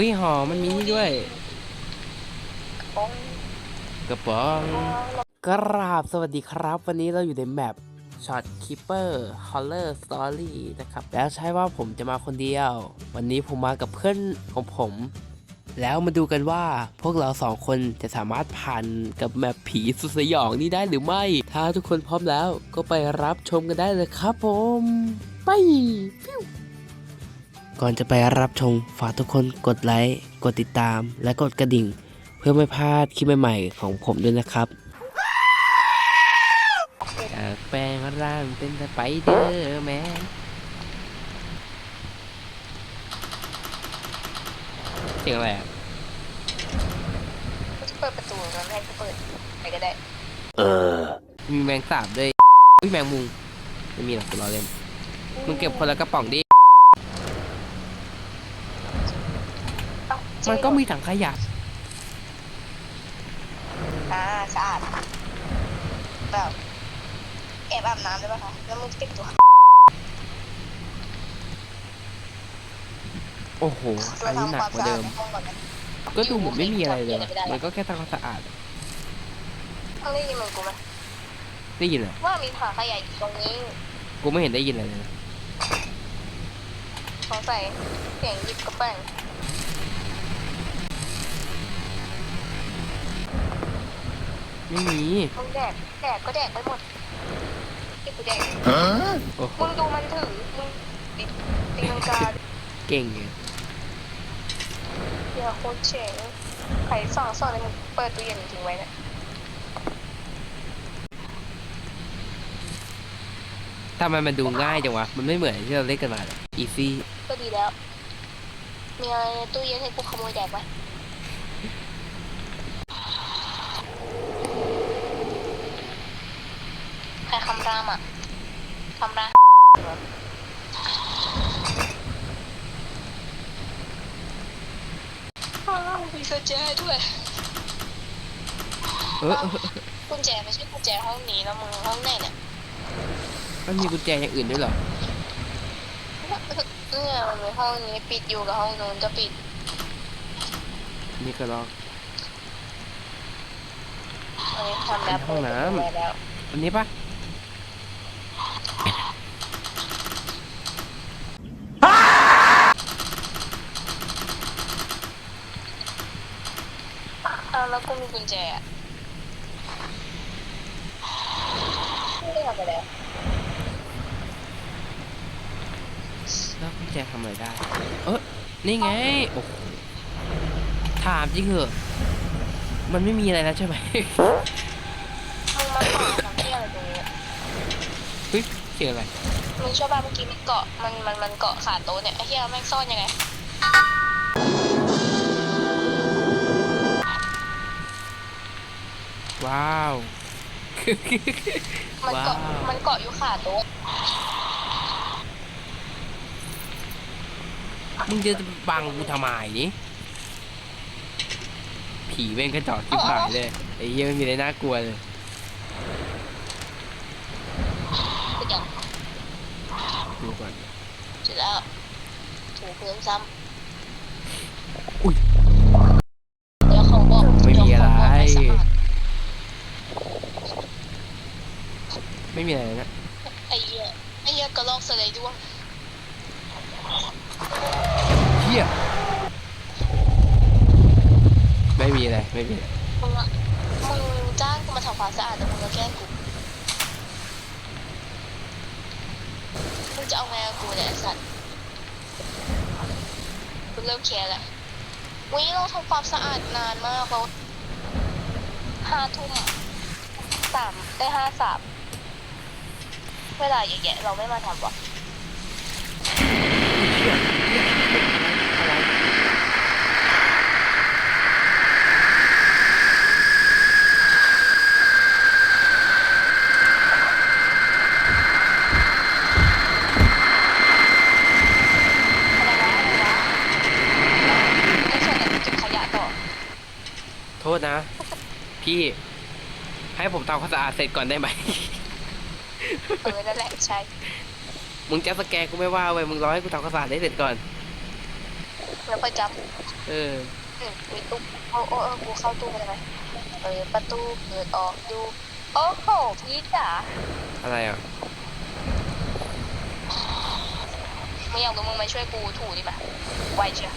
อุ้ยหอมันมีนี่ด้วย กระป๋องกราบสวัสดีครับ วันนี้เราอยู่ในแมป Shot Keeper Horror Story นะครับ แล้วใช่ว่าผมจะมาคนเดียว วันนี้ผมมากับเพื่อนของผม แล้วมาดูกันว่าพวกเราสองคนจะสามารถผ่านกับแมปผีสุดสยองนี้ได้หรือไม่ ถ้าทุกคนพร้อมแล้วก็ไปรับชมกันได้เลยครับผม ไปฟิว ก่อนจะไปรับชมฝากทุกคนกดไลค์ กดติดตาม และกดกระดิ่ง เพื่อไม่พลาดคลิปใหม่ๆของผมด้วยนะครับอยากแปลงร่างเป็นสไปเดอร์แมนเสียงอะไรอะกูจะเปิดประตูมันไม่ให้กูเปิดไปก็ได้มีแมงสาบด้วยอุ้ยแมงมุงไม่มีหรอกกูรอเล่นมึงเก็บคนละกระป๋องดิ เอ้า มันก็มีถังขยะอ่าสะอาดแบบแอบอาบน้ำได้ป่ะคะแล้วมึงจะเก็บตัวโอ้โหอันนี้หนักกว่าเดิมในห้องก่อนนะก็ดูเหมือนไม่มีอะไรเลย มันก็แค่ทำความสะอาดห้องได้ยินเหมือนกูไหมได้ยินเหรอว่ามีถังขยะอยู่ตรงนี้กูไม่เห็นได้ยินอะไรเลยนะสงสัยเสียงหยิบกระแป้ง ไม่มี มึงแดกแดกก็แดกไปหมดที่กูแดกโอ้โห มึงดูมันถือ มึงติดตีลังกาเก่งไงเดี๋ยวโคตรเจ๋งใครสั่งสอนให้มึงเปิดตู้เย็นทิ้งไว้เนี่ยทำไมมันดูง่ายจังวะ มันไม่เหมือนที่เราเล่นกันมาเลยอีซี่ก็ดีแล้ว มีอะไรในตู้เย็นให้กูขโมยแดกไหมใครคำรามอะคำรามอ้าวมีกุญแจด้วยเออเออกุญแจไม่ใช่กุญแจห้องนี้แล้วมึงห้องไหนเนี่ยมันมีกุญแจอย่างอื่นด้วยเหรอเนี่ยมันมีห้องนี้ปิดอยู่กับห้องนู้นจะปิด นี่ก็ลองอันนี้ทำแล้วห้องน้ำเปิดประตูไว้แล้วอันนี้ปะ อ้าวแล้ว กูมีกุญแจอะไม่ได้ทำไปแล้วแล้วกุญแจทำอะไรได้ เออนี่ไง โอ้โหถามจริงเหอะมันไม่มีอะไรแล้วใช่ไหม มึงมาต่อทำที่อะไรตรงนี้เฮ้ยเสียงอะไร มึงเชื่อป่ะเมื่อกี้มันเกาะมันมันมันเกาะขาโต๊ะเนี่ยไอ้เหี้ยแม่งซ่อนยังไง มันเกาะว้าว มันเกาะอยู่ขาโต๊ะมึงจะบังกูทำไมนี่ผีเว้นกระจอกที่ผายเลย ไอ้เหี้ยไม่มีอะไรน่ากลัวเลยกูยังดูก่อน เสร็จแล้วถูพื้นซ้ำอุ๊ย เดี๋ยวเขาบอก ไม่มีอะไร เดี๋ยวเขาบอกให้สะอาด ไม่มีอะไรนะไอ้เหี้ยไอ้เหี้ยกระลอกสไลด์ด้วยเหี้ยไม่มีอะไรไม่มีอะไรมึงอะมึงจ้างกูมาทำความสะอาดแต่มึงก็แกล้งกูมึงจะเอาไงกับกูเนี่ยไอ้สัตว์กูเริ่มแคร์แล้ววันนี้เราทำความสะอาดนานมากเราห้าทุ่มสามได้ห้าสาม เวลาเยอะแยะเราไม่มาทำวะอะไรอะไรวะอะไรวในส่วนไหนเก็บขยะต่อ โทษนะ พี่ ให้ผมทำความสะอาดเสร็จก่อนได้ไหม เออนั่นแหละใช่มึงจะสแกนกูไม่ว่าเว้ยมึงรอให้กูทำความสะอาดได้เสร็จก่อนไแล้วค่อยจับเออ อืมมีตู้โอ้โอ้เออกูเข้าตู้ไปได้ไหมเปิดประตูเปิดออกดูโอ้โหพี่จ๋าอะไรอะ ไม่อยากรู้มึงมาช่วยกูถูดิมาไวเชียว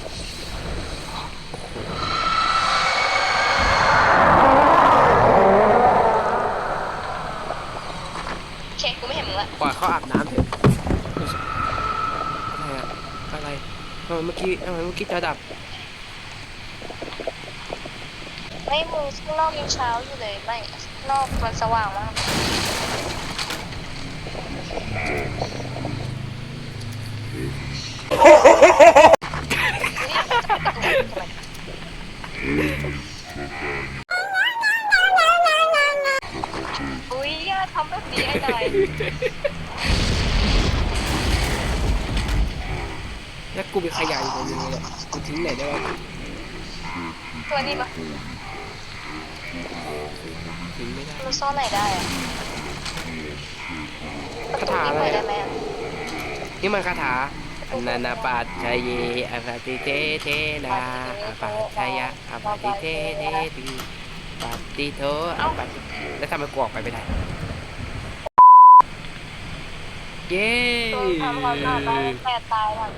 โอเคกูไม่เห็นมึงละ ปล่อยเขาอาบน้ำเถอะอะไรอะอะไรทำไม เมื่อกี้ทำไมเมื่อกี้จอดับ ไม่มึงข้างนอกยังเช้าอยู่เลยไม่ข้างนอกมันสว่างมากอุ้ แล้วกูมีขยะอยู่ในนี้เลยกูทิ้งไหนได้วะตัวนี้มาทิ้งไม่ได้มันซ่อนไหนได้อะประตูนี้เปิดได้ไหมอะนี่มันคาถาอันนานาปัจจเยอปฏิเทเทนาอปัจจยะอปฏิเทเทติปฏิโทอปัจแล้วทำไมกูออกไปไม่ได้เย้โดนทำความสะอาดได้แปดตายหลัง